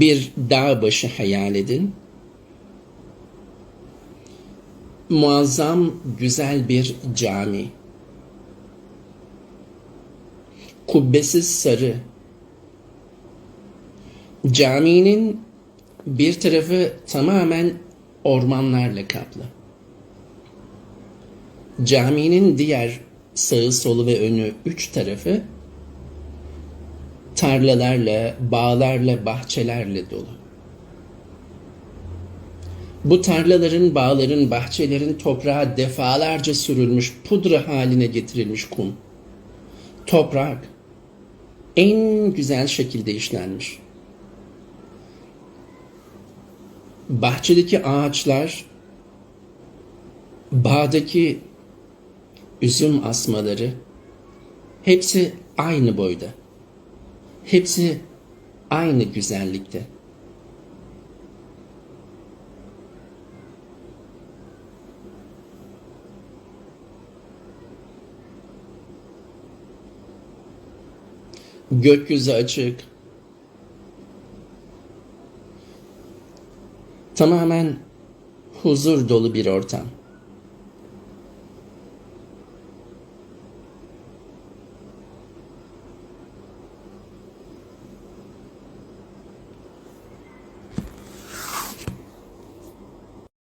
bir dağ başı hayal edin. Muazzam güzel bir cami. Kubbesiz sarı. Caminin bir tarafı tamamen ormanlarla kaplı. Caminin diğer sağı solu ve önü üç tarafı tarlalarla, bağlarla, bahçelerle dolu. Bu tarlaların, bağların, bahçelerin toprağa defalarca sürülmüş, pudra haline getirilmiş kum. Toprak en güzel şekilde işlenmiş. Bahçedeki ağaçlar, bağdaki üzüm asmaları hepsi aynı boyda. Hepsi aynı güzellikte. Gökyüzü açık. Tamamen huzur dolu bir ortam.